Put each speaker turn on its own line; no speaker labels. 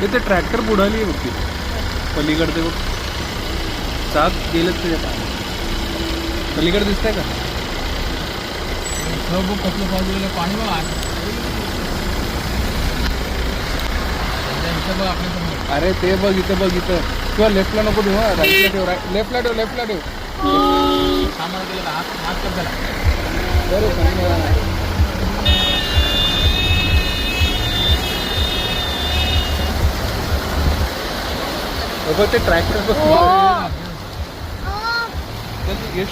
ते ते ट्रॅक्टर बुडाली आहे बघ पलीकडचे बघ. चाक गेलेत त्याच्या पाण्यात पलीकडे दिसतंय का?
बघ कसलं पाऊस पाणी बघा. इथं बघ आपल्या
अरे ते बघ इथं बघ इथं. किंवा लेफ्टला नको देऊ हा. राईटला ठेव राईट लेफ्टला ठेव लेफ्टला ठेव.
सामान गेलं का? हात हात कर त्याला
बघ ते ट्रॅक्टर बघ. चल, ये